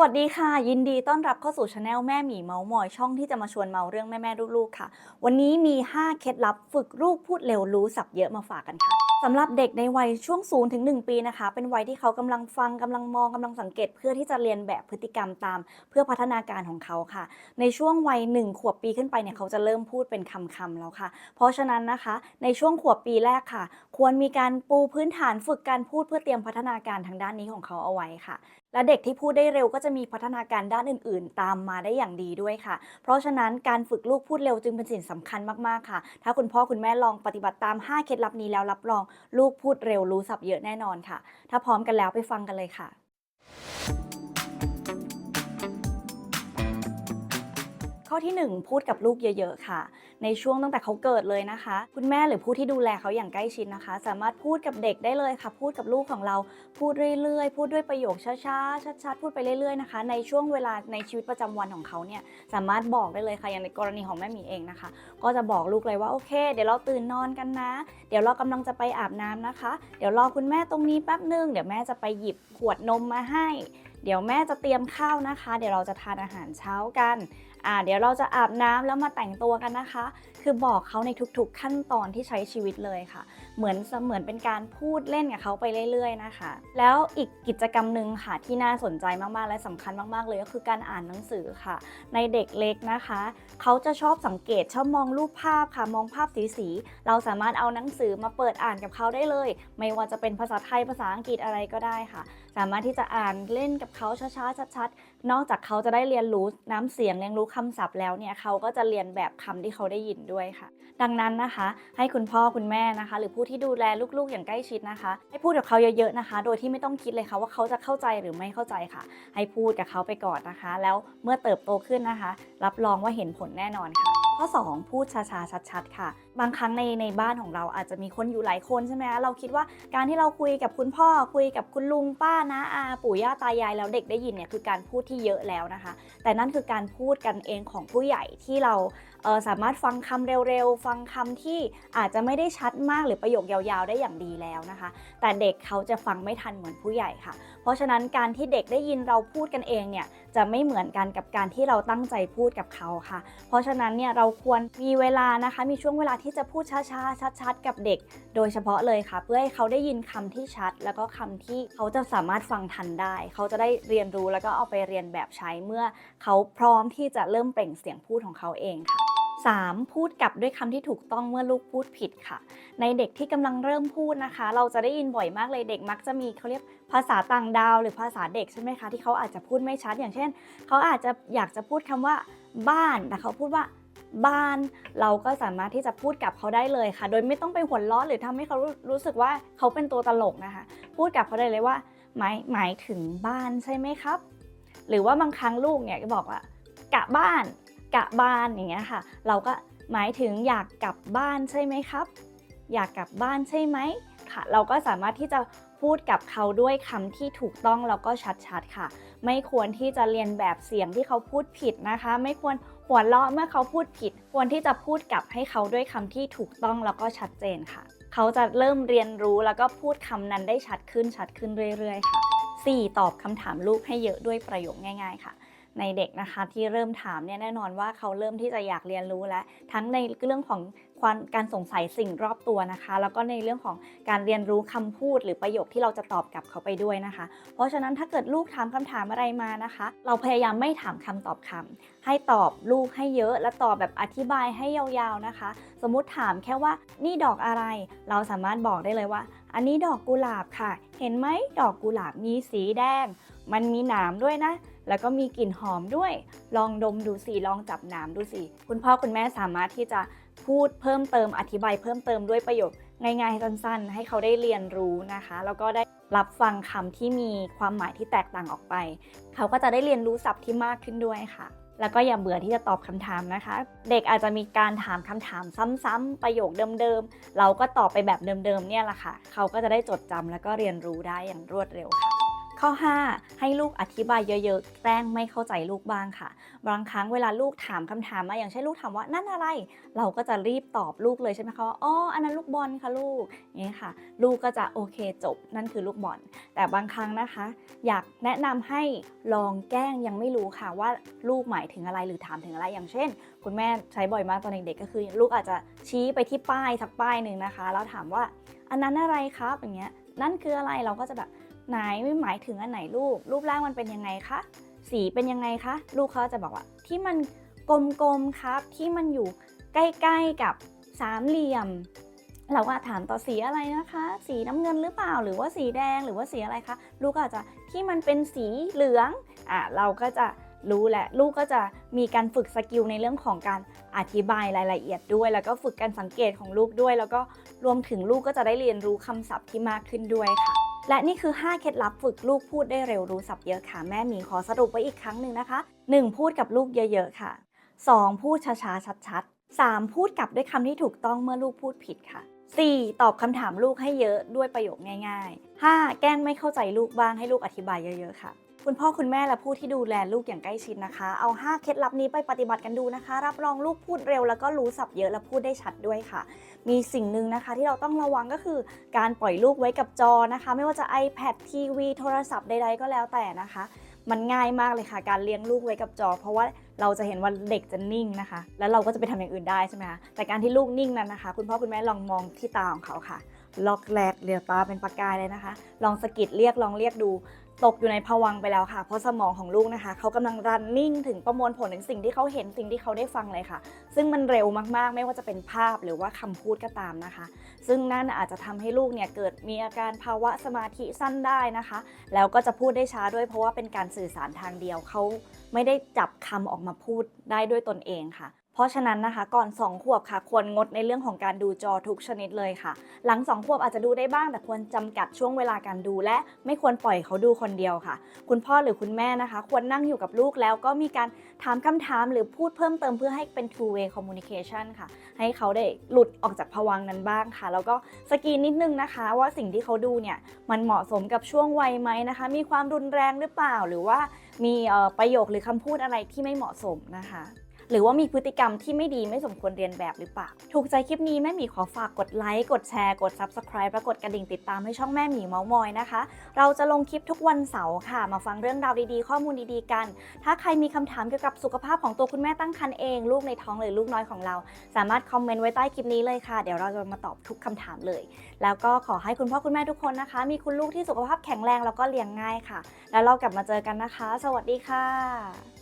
วัสดีค่ะ ยินดีต้อนรับเข้าสู่ช anel แม่หมีเมาส์มอยช่องที่จะมาชวนเมาเรื่องแม่ๆลูกๆค่ะ วันนี้มี 5 เคล็ดลับฝึกลูกพูดเร็วรู้ศัพท์เยอะมาฝากกันค่ะสำหรับเด็กในวัยช่วง0ถึง1ปีนะคะ เป็นวัยที่เขากำลังฟังกำลังมองกำลังสังเกต เพื่อที่จะเรียนแบบพฤติกรรมตาม เพื่อพัฒนาการของเขาค่ะ ในช่วงวัย 1 ขวบปีขึ้นไปเนี่ยเขาจะเริ่มพูดเป็นคำๆแล้วค่ะ เพราะฉะนั้นนะคะ ในช่วงขวบปีแรกค่ะ ควรมีการปูพื้นฐานฝึกการพูดเพื่อเตรียมพัฒนาการทางด้านนี้ของเขาเอาไว้ค่ะ และเด็กที่พูดได้เร็วก็จะมีพัฒนาการด้านอื่น ๆ ตามมาได้อย่างดีด้วยค่ะ เพราะฉะนั้นการฝึกลูกพูดเร็วจึงเป็นสิ่งสำคัญมาก ๆ ค่ะ ถ้าคุณพ่อคุณแม่ลองปฏิบัติตาม 5 เคล็ดลับนี้แล้วรับรอง ลูกพูดเร็วรู้ศัพท์เยอะแน่นอนค่ะ ถ้าพร้อมกันแล้วไปฟังกันเลยค่ะ อที่ 1 พูดกับลูกเยอะ ๆ ค่ะ ในช่วงตั้งแต่เขาเกิดเลยนะคะ คุณแม่หรือผู้ที่ดูแลเขาอย่างใกล้ชิดนะคะ สามารถพูดกับเด็กได้เลยค่ะ พูดกับลูกของเราพูดเรื่อยๆ พูดด้วยประโยคช้าๆชัดๆพูดไปเรื่อยๆนะคะ ในช่วงเวลาในชีวิตประจำวันของเขาเนี่ยสามารถบอกได้เลยค่ะอย่างในกรณีของแม่หมีเองนะคะ ก็จะบอกลูกเลยว่าโอเค เดี๋ยวเราตื่นนอนกันนะ เดี๋ยวเรากำลังจะไปอาบน้ำนะคะ เดี๋ยวรอคุณแม่ตรงนี้แป๊บนึงเดี๋ยวแม่จะไปหยิบขวดนมมาให้ เดี๋ยวแม่จะเตรียมข้าวนะคะ เดี๋ยวเราจะทานอาหารเช้ากัน อ่า เดี๋ยวเราจะอาบน้ำแล้วมาแต่งตัวกันนะคะ คือบอกเขาในทุกๆขั้นตอนที่ใช้ชีวิตเลยค่ะ เหมือนเสมือนเป็นการพูดเล่นกับเขาไปเรื่อย ๆ นะคะ แล้วอีกกิจกรรมหนึ่งค่ะที่น่าสนใจมากๆและสำคัญมากๆเลยก็คือการอ่านหนังสือค่ะ ในเด็กเล็กนะคะ เขาจะชอบสังเกตชอบมองรูปภาพค่ะ มองภาพสีๆเราสามารถเอาหนังสือมาเปิดอ่านกับเขาได้เลย ไม่ว่าจะเป็นภาษาไทยภาษาอังกฤษอะไรก็ได้ค่ะ สามารถที่จะอ่านเล่นกับเขาช้าๆชัดๆ นอกจากเขาจะได้เรียนรู้น้ำเสียงเรียนรู้คำศัพท์แล้วเนี่ยเขาก็จะเรียนแบบคำที่เขาได้ยินด้วยค่ะ ดังนั้นนะคะ ให้คุณพ่อคุณแม่นะคะ หรือผู้ที่ดูแลลูกๆอย่างใกล้ชิดนะคะ ให้พูดกับเขาเยอะๆนะคะ โดยที่ไม่ต้องคิดเลยค่ะว่าเขาจะเข้าใจหรือไม่เข้าใจค่ะ ให้พูดกับเขาไปก่อนนะคะ แล้วเมื่อเติบโตขึ้นนะคะ รับรองว่าเห็นผลแน่นอนค่ะข้อ 2 พูดช้าๆชัด ๆ ค่ะ บางครั้งในในบ้านของเราอาจจะมีคนอยู่หลายคนใช่ไหมคะเราคิดว่าการที่เราคุยกับคุณพ่อคุยกับคุณลุงป้านะอาปู่ย่าตายายแล้วเด็กได้ยินเนี่ยคือการพูดที่เยอะแล้วนะคะ แต่นั่นคือการพูดกันเองของผู้ใหญ่ที่เราเสามารถฟังคำเร็วๆ ฟังคำที่อาจจะไม่ได้ชัดมากหรือประโยคยาวๆ ได้อย่างดีแล้วนะคะ แต่เด็กเขาจะฟังไม่ทันเหมือนผู้ใหญ่ค่ะ เพราะฉะนั้นการที่เด็กได้ยินเราพูดกันเองเนี่ยจะไม่เหมือนกันกับการที่เราตั้งใจพูดกับเขาค่ะ เพราะฉะนั้นเนี่ยเราควรมีเวลานะคะมีช่วงเวลาที่ที่จะพูดช้าๆ ชัดๆ กับเด็ก โดยเฉพาะเลยค่ะ เพื่อให้เขาได้ยินคำที่ชัด แล้วก็คำที่เขาจะสามารถฟังทันได้ เขาจะได้เรียนรู้แล้วก็เอาไปเรียนแบบใช้เมื่อเขาพร้อมที่จะเริ่มเปล่งเสียงพูดของเขาเองค่ะ 3. พูดกลับด้วยคำที่ถูกต้องเมื่อลูกพูดผิดค่ะ ในเด็กที่กำลังเริ่มพูดนะคะ เราจะได้ยินบ่อยมากเลยเด็กมักจะมีเขาเรียกภาษาต่างดาว หรือภาษาเด็กใช่ไหมคะที่เขาอาจจะพูดไม่ชัดอย่างเช่น เขาอาจจะอยากจะพูดคำว่าบ้านแต่เขาพูดว่า บ้าน เราก็สามารถที่จะพูดกับเขาได้เลยค่ะ โดยไม่ต้องไปหัวล้อหรือทำให้เขารู้รู้สึกว่าเขาเป็นตัวตลกนะคะ พูดกับเขาได้เลยว่าหมายหมายถึงบ้านใช่ไหมครับ หรือว่าบางครั้งลูกเนี่ยก็บอกว่ากะบ้านกะบ้านอย่างเงี้ยค่ะ เราก็หมายถึงอยากกลับบ้านใช่ไหมครับ อยากกลับบ้านใช่ไหมค่ะ เราก็สามารถที่จะ พูดกับเขาด้วยคำที่ถูกต้องแล้วก็ชัดๆค่ะ ไม่ควรที่จะเรียนแบบเสียงที่เขาพูดผิดนะคะ ไม่ควรหัวเราะเมื่อเขาพูดผิด ควรที่จะพูดกลับให้เขาด้วยคำที่ถูกต้องแล้วก็ชัดเจนค่ะ เขาจะเริ่มเรียนรู้แล้วก็พูดคำนั้นได้ชัดขึ้นชัดขึ้นเรื่อยๆค่ะ 4. ตอบคำถามลูกให้เยอะด้วยประโยคง่าย ๆค่ะในเด็กนะคะที่เริ่มถามเนี่ยแน่นอนว่าเขาเริ่มที่จะอยากเรียนรู้แล้วทั้งในเรื่องของ การสงสัยสิ่งรอบตัวนะคะ แล้วก็ในเรื่องของการเรียนรู้คำพูดหรือประโยคที่เราจะตอบกลับเขาไปด้วยนะคะ เพราะฉะนั้นถ้าเกิดลูกถามคำถามอะไรมานะคะ เราพยายามไม่ถามคำตอบคำให้ตอบลูกให้เยอะ และตอบแบบอธิบายให้ยาวๆนะคะ สมมุติถามแค่ว่านี่ดอกอะไร เราสามารถบอกได้เลยว่า อันนี้ดอกกุหลาบค่ะ เห็นไหมดอกกุหลาบมีสีแดง มันมีหนามด้วยนะ แล้วก็มีกลิ่นหอมด้วย ลองดมดูสิ ลองจับนามดูสิ คุณพ่อคุณแม่สามารถที่จะพูดเพิ่มเติมอธิบายเพิ่มเติมด้วยประโยคง่ายๆสั้นๆ ให้เขาได้เรียนรู้นะคะ แล้วก็ได้รับฟังคำที่มีความหมายที่แตกต่างออกไป เขาก็จะได้เรียนรู้ศัพท์ที่มากขึ้นด้วยค่ะแล้วก็อย่าเบื่อที่จะตอบคำถามนะคะ เด็กอาจจะมีการถามคำถามซ้ำๆประโยคเดิมๆ เราก็ตอบไปแบบเดิมๆ เนี่ยแหละค่ะ เขาก็จะได้จดจำแล้วก็เรียนรู้ได้อย่างรวดเร็วค่ะ ข้อ 5 ให้ลูกอธิบายเยอะๆ แกล้งไม่เข้าใจลูกบ้างค่ะ บางครั้งเวลาลูกถามคำถามมาอย่างเช่นลูกถามว่านั่นอะไร เราก็จะรีบตอบลูกเลยใช่ไหมคะว่าอ๋ออันนั้นลูกบอลค่ะลูกอย่างนี้ค่ะ ลูกก็จะโอเคจบนั่นคือลูกบอล แต่บางครั้งนะคะ อยากแนะนำให้ลองแกล้งยังไม่รู้ค่ะว่าลูกหมายถึงอะไรหรือถามถึงอะไรอย่างเช่น คุณแม่ใช้บ่อยมากตอนเด็กๆก็คือ ลูกอาจจะชี้ไปที่ป้ายสักป้ายหนึ่งนะคะ แล้วถามว่าอันนั้นอะไรครับอย่างเงี้ยนั่นคืออะไรเราก็จะแบบ ไหนไม่หมายถึงอันไหนลูกรูปร่างมันเป็นยังไงคะ สีเป็นยังไงคะ ลูกเขาจะบอกว่า ที่มันกลมๆครับ ที่มันอยู่ใกล้ๆกับสามเหลี่ยม เราก็ถามต่อสีอะไรนะคะ สีน้ำเงินหรือเปล่า หรือว่าสีแดง หรือว่าสีอะไรคะ ลูกก็อาจจะที่มันเป็นสีเหลือง อะ เราก็จะรู้แหละ ลูกก็จะมีการฝึกสกิลในเรื่องของการอธิบายรายละเอียดด้วย แล้วก็ฝึกการสังเกตของลูกด้วย แล้วก็รวมถึงลูกก็จะได้เรียนรู้คำศัพท์ที่มากขึ้นด้วยค่ะ และนี่คือ 5 เคล็ดลับฝึกลูกพูดได้เร็วรู้ศัพท์เยอะค่ะ แม่หมีขอสรุปไว้อีกครั้งหนึ่งนะคะ 1. พูดกับลูกเยอะๆค่ะ 2. พูดช้าๆชัดๆ 3. พูดกลับด้วยคำที่ถูกต้องเมื่อลูกพูดผิดค่ะ 4. ตอบคำถามลูกให้เยอะด้วยประโยคง่าย ๆ 5. แกล้งไม่เข้าใจลูกบ้างให้ลูกอธิบายเยอะ ๆ ค่ะ คุณพ่อคุณแม่และผู้ที่ดูแลลูกอย่างใกล้ชิดนะคะ เอา 5 เคล็ดลับนี้ไปปฏิบัติกันดูนะคะ รับรองลูกพูดเร็วแล้วก็รู้ศัพท์เยอะและพูดได้ชัดด้วยค่ะ มีสิ่งหนึ่งนะคะ ที่เราต้องระวังก็คือการปล่อยลูกไว้กับจอนะคะ ไม่ว่าจะ iPad ทีวีโทรศัพท์ใดๆก็แล้วแต่นะคะ มันง่ายมากเลยค่ะ การเลี้ยงลูกไว้กับจอ เพราะว่าเราจะเห็นว่าเด็กจะนิ่งนะคะ แล้วเราก็จะไปทำอย่างอื่นได้ใช่ไหมคะแต่การที่ลูกนิ่งนั้นนะคะ คุณพ่อคุณแม่ลองมองที่ตาของเขาค่ะ ล็อกแรกเรียวตาเป็นประกายเลยนะคะ ลองสกิดเรียกลองเรียกดู ตกอยู่ในภวังไปแล้วค่ะ เพราะสมองของลูกนะคะ เขากำลังรันนิ่งถึงประมวลผลถึงสิ่งที่เขาเห็นสิ่งที่เขาได้ฟังเลยค่ะ ซึ่งมันเร็วมากๆ ไม่ว่าจะเป็นภาพหรือว่าคำพูดก็ตามนะคะ ซึ่งนั่นอาจจะทำให้ลูกเนี่ยเกิดมีอาการภาวะสมาธิสั้นได้นะคะ แล้วก็จะพูดได้ช้าด้วยเพราะว่าเป็นการสื่อสารทางเดียวเขาไม่ได้จับคำออกมาพูดได้ด้วยตนเองค่ะ เพราะฉะนั้นนะคะ ก่อน 2 ขวบค่ะ ควรงดในเรื่องของการดูจอทุกชนิดเลยค่ะ หลัง 2 ขวบอาจจะดูได้บ้าง แต่ควรจำกัดช่วงเวลาการดู และไม่ควรปล่อยเขาดูคนเดียวค่ะ คุณพ่อหรือคุณแม่นะคะ ควรนั่งอยู่กับลูกแล้วก็มีการถามคำถามหรือพูดเพิ่มเติมเพื่อให้เป็น two way communication ค่ะ ให้เขาได้หลุดออกจากภวังนั้นบ้างค่ะ แล้วก็สกีนนิดนึงนะคะ ว่าสิ่งที่เขาดูเนี่ยมันเหมาะสมกับช่วงวัยไหมนะคะ มีความรุนแรงหรือเปล่าหรือว่ามีประโยคหรือคำพูดอะไรที่ไม่เหมาะสมนะคะ หรือว่ามีพฤติกรรมที่ไม่ดีไม่สมควรเรียนแบบหรือเปล่า ถูกใจคลิปนี้แม่หมีขอฝากกดไลค์กดแชร์กด Subscribe และกดกระดิ่งติดตามให้ช่องแม่หมีเมาส์มอยนะคะ เราจะลงคลิปทุกวันเสาร์ค่ะ มาฟังเรื่องราวดีๆ ข้อมูลดีๆกัน ถ้าใครมีคำถามเกี่ยวกับสุขภาพของตัวคุณแม่ตั้งครรภ์เองลูกในท้องหรือลูกน้อยของเรา สามารถคอมเมนต์ไว้ใต้คลิปนี้เลยค่ะ เดี๋ยวเราจะมาตอบทุกคำถามเลย แล้วก็ขอให้คุณพ่อคุณแม่ทุกคนนะคะ มีคุณลูกที่สุขภาพแข็งแรงแล้วก็เลี้ยงง่ายค่ะ แล้วเรากลับมาเจอกันนะคะ สวัสดีค่ะ